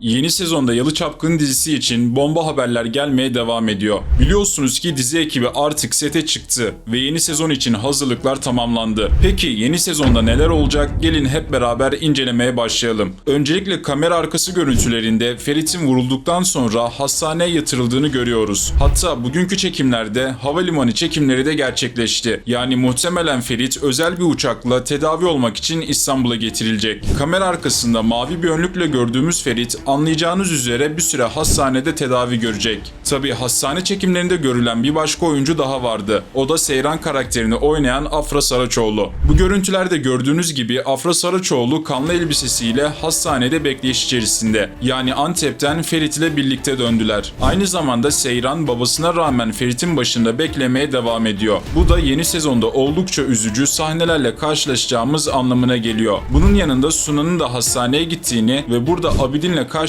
Yeni sezonda Yalı Çapkın dizisi için bomba haberler gelmeye devam ediyor. Biliyorsunuz ki dizi ekibi artık sete çıktı ve yeni sezon için hazırlıklar tamamlandı. Peki yeni sezonda neler olacak? Gelin hep beraber incelemeye başlayalım. Öncelikle kamera arkası görüntülerinde Ferit'in vurulduktan sonra hastaneye yatırıldığını görüyoruz. Hatta bugünkü çekimlerde havalimanı çekimleri de gerçekleşti. Yani muhtemelen Ferit özel bir uçakla tedavi olmak için İstanbul'a getirilecek. Kamera arkasında mavi bir önlükle gördüğümüz Ferit anlayacağınız üzere bir süre hastanede tedavi görecek. Tabi hastane çekimlerinde görülen bir başka oyuncu daha vardı. O da Seyran karakterini oynayan Afra Saraçoğlu. Bu görüntülerde gördüğünüz gibi Afra Saraçoğlu kanlı elbisesiyle hastanede bekleyiş içerisinde. Yani Antep'ten Ferit ile birlikte döndüler. Aynı zamanda Seyran babasına rağmen Ferit'in başında beklemeye devam ediyor. Bu da yeni sezonda oldukça üzücü sahnelerle karşılaşacağımız anlamına geliyor. Bunun yanında Suna'nın da hastaneye gittiğini ve burada Abidin'le karşılaştığını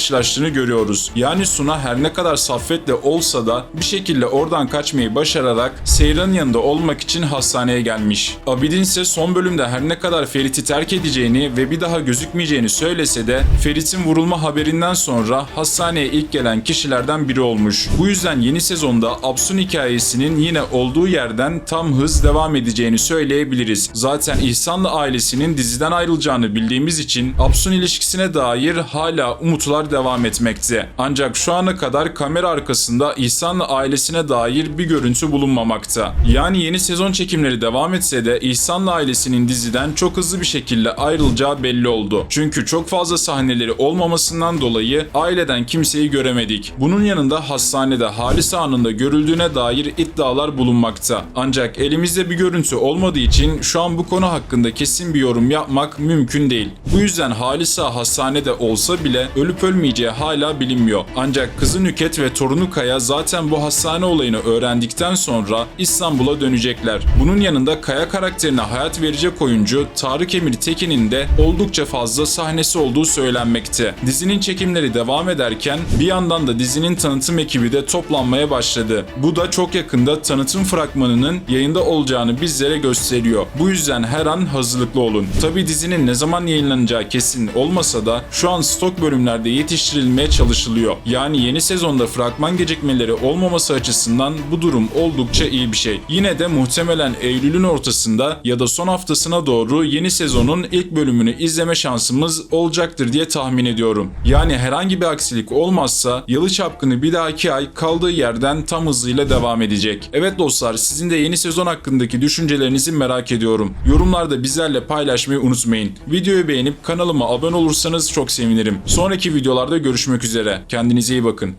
görüyoruz. Yani Suna her ne kadar Saffet'le olsa da bir şekilde oradan kaçmayı başararak Seyran'ın yanında olmak için hastaneye gelmiş. Abidin ise son bölümde her ne kadar Ferit'i terk edeceğini ve bir daha gözükmeyeceğini söylese de Ferit'in vurulma haberinden sonra hastaneye ilk gelen kişilerden biri olmuş. Bu yüzden yeni sezonda Absun hikayesinin yine olduğu yerden tam hız devam edeceğini söyleyebiliriz. Zaten İhsan'la ailesinin diziden ayrılacağını bildiğimiz için Absun ilişkisine dair hala umutlar devam etmekte. Ancak şu ana kadar kamera arkasında İhsan'la ailesine dair bir görüntü bulunmamakta. Yani yeni sezon çekimleri devam etse de İhsan'la ailesinin diziden çok hızlı bir şekilde ayrılacağı belli oldu. Çünkü çok fazla sahneleri olmamasından dolayı aileden kimseyi göremedik. Bunun yanında hastanede Halis anında görüldüğüne dair iddialar bulunmakta. Ancak elimizde bir görüntü olmadığı için şu an bu konu hakkında kesin bir yorum yapmak mümkün değil. Bu yüzden Halisa hastanede olsa bile ölüp ölmeyeceği hala bilinmiyor. Ancak kızı Nüket ve torunu Kaya zaten bu hastane olayını öğrendikten sonra İstanbul'a dönecekler. Bunun yanında Kaya karakterine hayat verecek oyuncu Tarık Emir Tekin'in de oldukça fazla sahnesi olduğu söylenmekte. Dizinin çekimleri devam ederken bir yandan da dizinin tanıtım ekibi de toplanmaya başladı. Bu da çok yakında tanıtım fragmanının yayında olacağını bizlere gösteriyor. Bu yüzden her an hazırlıklı olun. Tabi dizinin ne zaman yayınlanacağı kesin olmasa da şu an stok bölümlerde yetiştirilmeye çalışılıyor. Yani yeni sezonda fragman gecikmeleri olmaması açısından bu durum oldukça iyi bir şey. Yine de muhtemelen Eylül'ün ortasında ya da son haftasına doğru yeni sezonun ilk bölümünü izleme şansımız olacaktır diye tahmin ediyorum. Yani herhangi bir aksilik olmazsa Yalı Çapkını bir dahaki ay kaldığı yerden tam hızıyla devam edecek. Evet dostlar sizin de yeni sezon hakkındaki düşüncelerinizi merak ediyorum. Yorumlarda bizlerle paylaşmayı unutmayın. Videoyu beğenip kanalıma abone olursanız çok sevinirim. Sonraki videolarda görüşmek üzere. Kendinize iyi bakın.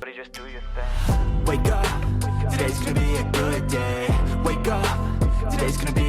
Wake up, today's gonna be a good day. Wake up, today's gonna be